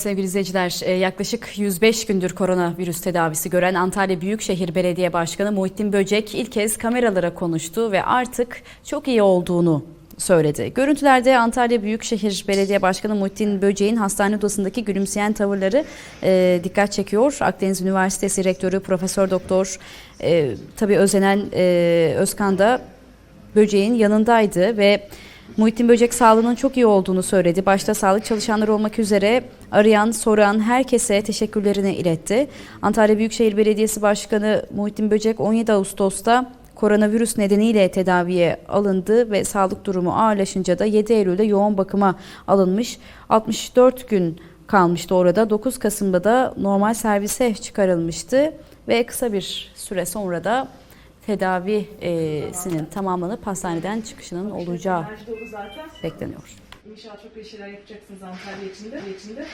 Sevgili izleyiciler, e, yaklaşık 105 gündür koronavirüs tedavisi gören Antalya Büyükşehir Belediye Başkanı Muhittin Böcek ilk kez kameralara konuştu ve artık çok iyi olduğunu söyledi. Görüntülerde Antalya Büyükşehir Belediye Başkanı Muhittin Böcek'in hastane odasındaki gülümseyen tavırları e, dikkat çekiyor. Akdeniz Üniversitesi Rektörü Profesör Doktor e, tabii Özenen e, Özkan da Böceğin yanındaydı ve Muhittin Böcek sağlığının çok iyi olduğunu söyledi. Başta sağlık çalışanları olmak üzere arayan, soran herkese teşekkürlerini iletti. Antalya Büyükşehir Belediyesi Başkanı Muhittin Böcek 17 Ağustos'ta koronavirüs nedeniyle tedaviye alındı ve sağlık durumu ağırlaşınca da 7 Eylül'de yoğun bakıma alınmış. 64 gün kalmıştı orada. 9 Kasım'da da normal servise çıkarılmıştı ve kısa bir süre sonra da tedavisinin tamamlanıp hastaneden çıkışının olacağı bekleniyor. İnşallah çok iyi şeyler yapacaksınız Antalya içinde. içinde.